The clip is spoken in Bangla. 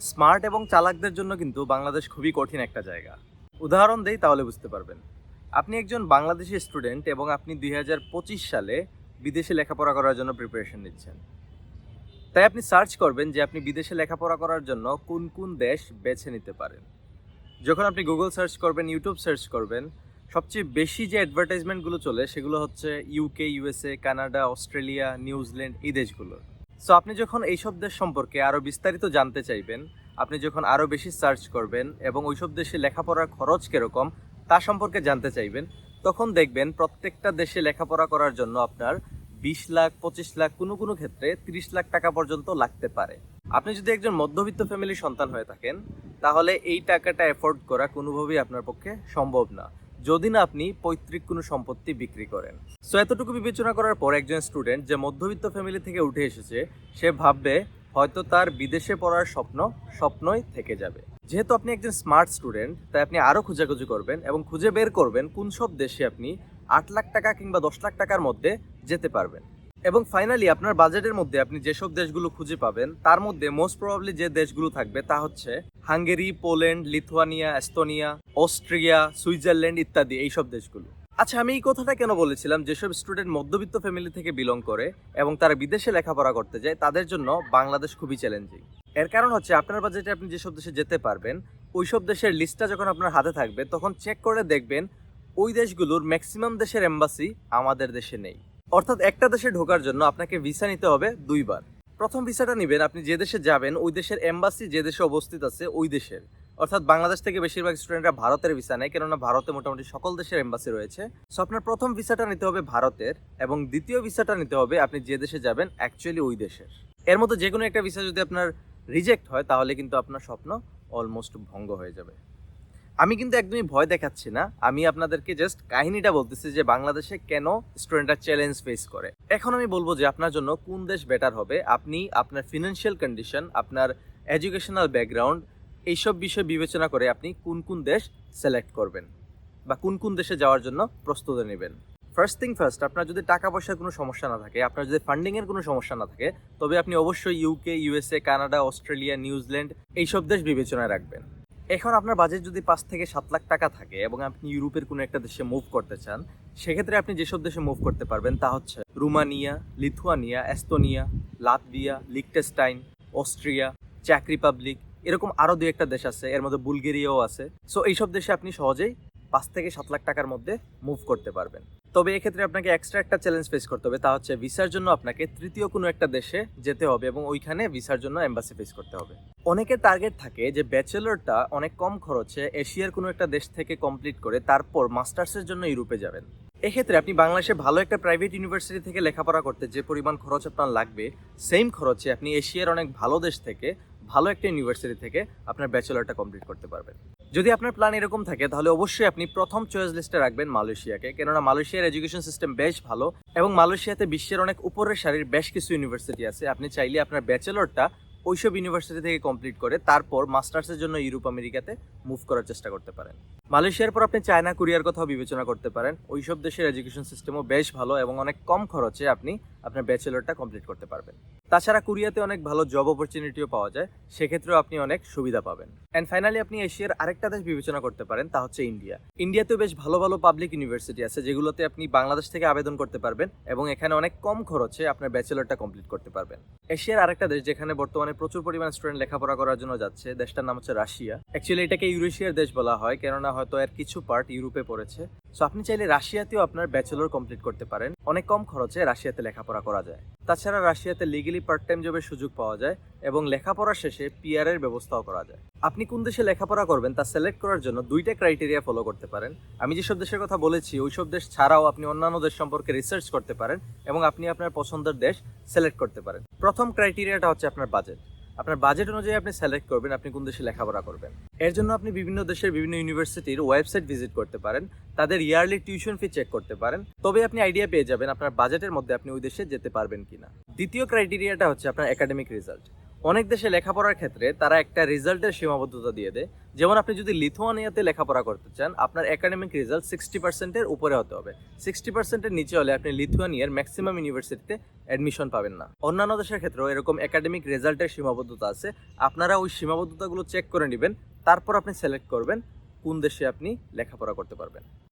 স্মার্ট এবং চালাকদের জন্য কিন্তু বাংলাদেশ খুবই কঠিন একটা জায়গা। উদাহরণ দেই তাহলে বুঝতে পারবেন। আপনি একজন বাংলাদেশি স্টুডেন্ট এবং আপনি দুই হাজার পঁচিশ সালে বিদেশে লেখাপড়া করার জন্য প্রিপারেশন নিচ্ছেন। তাই আপনি সার্চ করবেন যে আপনি বিদেশে লেখাপড়া করার জন্য কোন কোন দেশ বেছে নিতে পারেন। যখন আপনি গুগল সার্চ করবেন ইউটিউব সার্চ করবেন, সবচেয়ে বেশি যে অ্যাডভার্টাইজমেন্টগুলো চলে সেগুলো হচ্ছে UK USA Canada Australia New Zealand এই দেশগুলো সো আপনি যখন এইসব দেশ সম্পর্কে আরও বিস্তারিত জানতে চাইবেন, আপনি যখন আরও বেশি সার্চ করবেন এবং ওইসব দেশে লেখাপড়ার খরচ কীরকম তা সম্পর্কে জানতে চাইবেন, তখন দেখবেন প্রত্যেকটা দেশে লেখাপড়া করার জন্য আপনার বিশ লাখ, পঁচিশ লাখ, কোনো কোনো ক্ষেত্রে তিরিশ লাখ টাকা পর্যন্ত লাগতে পারে। আপনি যদি একজন মধ্যবিত্ত ফ্যামিলির সন্তান হয়ে থাকেন, তাহলে এই টাকাটা এফোর্ড করা কোনোভাবেই আপনার পক্ষে সম্ভব না। যদি না আপনি পৈতৃক কোনো সম্পত্তি বিক্রি করেন। সো এতটুকু বিবেচনা করার পর একজন স্টুডেন্ট যে মধ্যবিত্ত ফ্যামিলি থেকে উঠে এসেছে, সে ভাববে হয়তো তার বিদেশে পড়ার স্বপ্ন স্বপ্নই থেকে যাবে। যেহেতু আপনি একজন স্মার্ট স্টুডেন্ট তাই আপনি আরও খোঁজাখুঁজি করবেন এবং খুঁজে বের করবেন কোন সব দেশে আপনি আট লাখ টাকা কিংবা দশ লাখ টাকার মধ্যে যেতে পারবেন। এবং ফাইনালি আপনার বাজেটের মধ্যে আপনি যেসব দেশগুলো খুঁজে পাবেন, তার মধ্যে মোস্ট প্রবাবলি যে দেশগুলো থাকবে তা হচ্ছে Hungary, Poland, Lithuania, Estonia, Austria, Switzerland ইত্যাদি এইসব দেশগুলো। আচ্ছা আমি এই কথাটা কেন বলেছিলাম? যেসব স্টুডেন্ট মধ্যবিত্ত ফ্যামিলি থেকে বিলং করে এবং তারা বিদেশে লেখাপড়া করতে যায়, তাদের জন্য বাংলাদেশ খুবই চ্যালেঞ্জিং এর কারণ হচ্ছে আপনার বাজেটে আপনি যেসব দেশে যেতে পারবেন, ওইসব দেশের লিস্টটা যখন আপনার হাতে থাকবে, তখন চেক করে দেখবেন ওই দেশগুলোর ম্যাক্সিমাম দেশের এম্বাসি আমাদের দেশে নেই। অর্থাৎ একটা দেশে ঢোকার জন্য আপনাকে ভিসা নিতে হবে দুইবার। প্রথম ভিসাটা নেবেন, আপনি যে দেশে যাবেন, ওই দেশের এম্বাসি যে দেশে অবস্থিত আছে, ওই দেশের। অর্থাৎ বাংলাদেশ থেকে বেশিরভাগ স্টুডেন্টরা ভারতের ভিসা নেয়, কেননা ভারতে মোটামুটি সকল দেশের এম্বাসি রয়েছে। সো আপনার প্রথম ভিসাটা নিতে হবে ভারতের এবং দ্বিতীয় ভিসাটা নিতে হবে আপনি যে দেশে যাবেন অ্যাকচুয়ালি ওই দেশের। এর মধ্যে যে কোনো একটা ভিসা যদি আপনার রিজেক্ট হয়, তাহলে কিন্তু আপনার স্বপ্ন অলমোস্ট ভঙ্গ হয়ে যাবে। আমি কিন্তু একদমই ভয় দেখাচ্ছি না। আমি আপনাদেরকে জাস্ট কাহিনীটা বলতেছি যে বাংলাদেশে কেন স্টুডেন্টরা চ্যালেঞ্জ ফেস করে। এখন আমি বলব যে আপনার জন্য কোন দেশ বেটার হবে? আপনি আপনার ফিনান্সিয়াল কন্ডিশন আপনার এডুকেশনাল ব্যাকগ্রাউন্ড এইসব বিষয় বিবেচনা করে আপনি কোন কোন দেশ সিলেক্ট করবেন বা কোন কোন দেশে যাওয়ার জন্য প্রস্তুতি নেবেন। ফার্স্ট থিং ফার্স্ট আপনার যদি টাকা পয়সার কোনো সমস্যা না থাকে, আপনার যদি ফান্ডিংয়ের কোনো সমস্যা না থাকে, তবে আপনি অবশ্যই UK USA Canada Australia New Zealand এইসব দেশ বিবেচনায় রাখবেন। এখন আপনার বাজেট যদি পাঁচ থেকে সাত লাখ টাকা থাকে এবং আপনি ইউরোপের কোনো একটা দেশে মুভ করতে চান, সেক্ষেত্রে আপনি যেসব দেশে মুভ করতে পারবেন তা হচ্ছে Romania, Lithuania, Estonia, Latvia Liechtenstein Austria cheque Republic এরকম আরও দুই একটা দেশ আছে, এর মধ্যে বুলগেরিয়াও আছে। সো এইসব দেশে আপনি সহজেই পাঁচ থেকে সাত লাখ টাকার মধ্যে মুভ করতে পারবেন। তবে এক্ষেত্রে আপনাকে এক্সট্রা একটা চ্যালেঞ্জ ফেস করতে হবে। তা হচ্ছে ভিসার জন্য আপনাকে তৃতীয় কোনো একটা দেশে যেতে হবে এবং ওইখানে ভিসার জন্য এম্বাসি ফেস করতে হবে। অনেকের টার্গেট থাকে যে ব্যাচেলরটা অনেক কম খরচে এশিয়ার কোনো একটা দেশ থেকে কমপ্লিট করে তারপর মাস্টার্সের জন্য ইউরোপে যাবেন। এক্ষেত্রে আপনি বাংলাদেশে ভালো একটা প্রাইভেট ইউনিভার্সিটি থেকে লেখাপড়া করতে যে পরিমাণ খরচ আপনার লাগবে সেম খরচে আপনি এশিয়ার অনেক ভালো দেশ থেকে, ভালো একটা ইউনিভার্সিটি থেকে আপনার ব্যাচেলরটা কমপ্লিট করতে পারবেন। যদি আপনার প্ল্যান এরকম থাকে, তাহলে অবশ্যই আপনি প্রথম চয়েস লিস্টে রাখবেন মালয়েশিয়াকে। কেননা মালয়েশিয়ার এডুকেশন সিস্টেম বেশ ভালো এবং মালয়েশিয়াতে বিশ্বের অনেক উপরের সারির বেশ কিছু ইউনিভার্সিটি আছে। আপনি চাইলে আপনার ব্যাচেলরটা ওইসব ইউনিভার্সিটি থেকে কমপ্লিট করে তারপর মাস্টার্সের জন্য ইউরোপ, আমেরিকাতে মুভ করার চেষ্টা করতে পারেন। মালয়েশিয়ার পর আপনি চায়না, কোরিয়ার কথাও বিবেচনা করতে পারেন। ওইসব দেশের এডুকেশন সিস্টেমও বেশ ভালো এবং অনেক কম খরচে আপনি আপনার ব্যাচেলরটা কমপ্লিট করতে পারবেন। তাছাড়া কোরিয়াতে অনেক ভালো জব অপরচুনিটিও পাওয়া যায়, সেক্ষেত্রেও আপনি অনেক সুবিধা পাবেন। অ্যান্ড ফাইনালি আপনি এশিয়ার আরেকটা দেশ বিবেচনা করতে পারেন, তা হচ্ছে ইন্ডিয়া। ইন্ডিয়াতেও বেশ ভালো ভালো পাবলিক ইউনিভার্সিটি আছে, যেগুলোতে আপনি বাংলাদেশ থেকে আবেদন করতে পারবেন এবং এখানে অনেক কম খরচে আপনার ব্যাচেলরটা কমপ্লিট করতে পারবেন। এশিয়ার আরেকটা দেশ, যেখানে বর্তমানে প্রচুর পরিমাণ স্টুডেন্ট লেখাপড়া করার জন্য যাচ্ছে, দেশটার নাম হচ্ছে রাশিয়া। অ্যাকচুয়ালি এটাকে ইউরেশিয়ার দেশ বলা হয়, কেননা হয়তো এর কিছু পার্ট ইউরোপে পড়েছে। সো আপনি চাইলে রাশিয়াতেও আপনার ব্যাচেলর কমপ্লিট করতে পারেন। অনেক কম খরচে রাশিয়াতে লেখাপড়া করা যায়। তাছাড়া রাশিয়াতে লিগেলি পার্ট টাইম জবের সুযোগ পাওয়া যায় এবং লেখাপড়া শেষে পিআর এর ব্যবস্থাও করা যায়। আপনি কোন দেশে লেখাপড়া করবেন তা সিলেক্ট করার জন্য দুইটা ক্রাইটেরিয়া ফলো করতে পারেন। আমি যেসব দেশের কথা বলেছি, ওইসব দেশ ছাড়াও আপনি অন্যান্য দেশ সম্পর্কে রিসার্চ করতে পারেন এবং আপনি আপনার পছন্দের দেশ সিলেক্ট করতে পারেন। প্রথম ক্রাইটেরিয়াটা হচ্ছে আপনার বাজেট আপনার বাজেট অনুযায়ী আপনি সিলেক্ট করবেন, আপনি কোন দেশে লেখাপড়া করবেন। এর জন্য আপনি বিভিন্ন দেশের বিভিন্ন ইউনিভার্সিটির ওয়েবসাইট ভিজিট করতে পারেন, তাদের ইয়ারলি টিউশন ফি চেক করতে পারেন। তবে আপনি আইডিয়া পেয়ে যাবেন আপনার বাজেটের মধ্যে আপনি ওই দেশে যেতে পারবেন কিনা। দ্বিতীয় ক্রাইটেরিয়াটা হচ্ছে আপনার একাডেমিক রেজাল্ট অনেক দেশে লেখাপড়ার ক্ষেত্রে তারা একটা রেজাল্টের সীমাবদ্ধতা দিয়ে দেয়। যেমন আপনি যদি লিথুয়ানিয়াতে লেখাপড়া করতে চান, আপনার একাডেমিক রেজাল্ট সিক্সটি পার্সেন্টের উপরে হতে হবে। সিক্সটি পার্সেন্টের নিচে হলে আপনি লিথুয়ানিয়ার ম্যাক্সিমাম ইউনিভার্সিটিতে অ্যাডমিশন পাবেন না। অন্যান্য দেশের ক্ষেত্রেও এরকম একাডেমিক রেজাল্টের সীমাবদ্ধতা আছে। আপনারা ওই সীমাবদ্ধতাগুলো চেক করে নেবেন, তারপর আপনি সিলেক্ট করবেন কোন দেশে আপনি লেখাপড়া করতে পারবেন।